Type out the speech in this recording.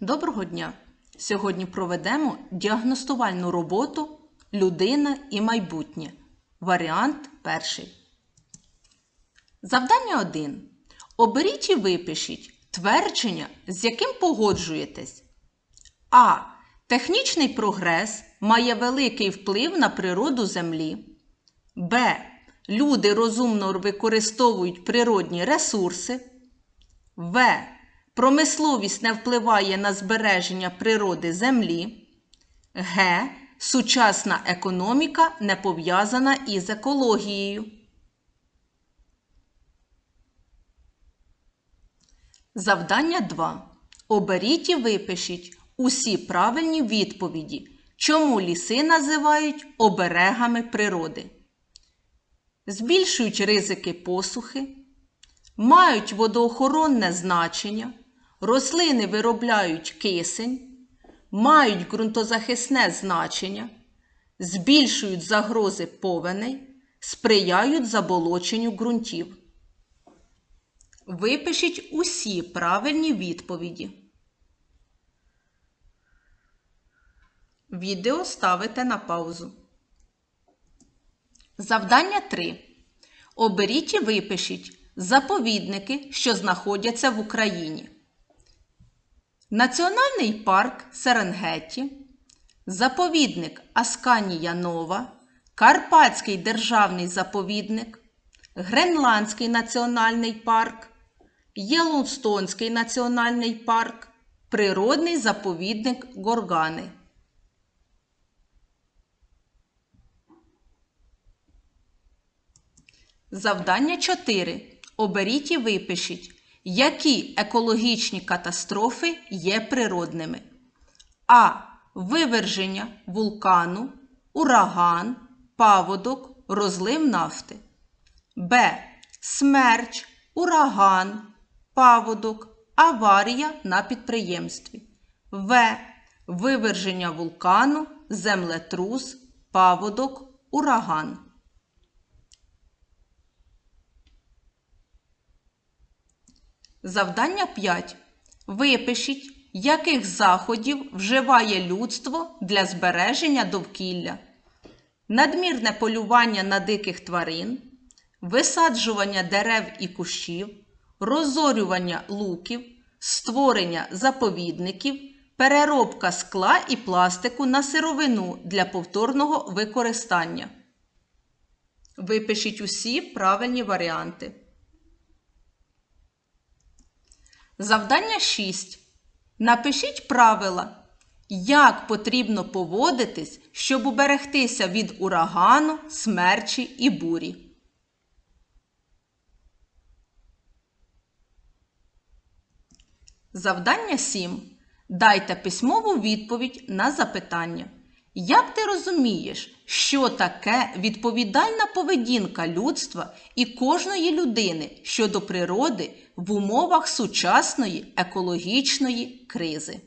Доброго дня! Сьогодні проведемо діагностувальну роботу Людина і майбутнє. Варіант перший. Завдання 1. Оберіть і випишіть твердження, з яким погоджуєтесь. А. Технічний прогрес має великий вплив на природу Землі. Б. Люди розумно використовують природні ресурси. В. Промисловість не впливає на збереження природи Землі. Г. Сучасна економіка не пов'язана із екологією. Завдання 2. Оберіть і випишіть усі правильні відповіді, чому ліси називають оберегами природи. Збільшують ризики посухи, мають водоохоронне значення, рослини виробляють кисень, мають ґрунтозахисне значення, збільшують загрози повеней, сприяють заболоченню ґрунтів. Випишіть усі правильні відповіді. Відео ставите на паузу. Завдання 3. Оберіть і випишіть заповідники, що знаходяться в Україні. Національний парк Серенгеті, заповідник Асканія Нова, Карпатський державний заповідник, Гренландський національний парк, Єлоустонський національний парк, Природний заповідник Горгани. Завдання 4. Оберіть і випишіть, які екологічні катастрофи є природними. А. Виверження вулкану, ураган, паводок, розлив нафти. Б. Смерч, ураган, паводок, аварія на підприємстві. В. Виверження вулкану, землетрус, паводок, ураган. Завдання 5. Випишіть, яких заходів вживає людство для збереження довкілля. Надмірне полювання на диких тварин, висаджування дерев і кущів, розорювання луків, створення заповідників, переробка скла і пластику на сировину для повторного використання. Випишіть усі правильні варіанти. Завдання 6. Напишіть правила, як потрібно поводитись, щоб уберегтися від урагану, смерчі і бурі. Завдання 7. Дайте письмову відповідь на запитання. Як ти розумієш, що таке відповідальна поведінка людства і кожної людини щодо природи в умовах сучасної екологічної кризи?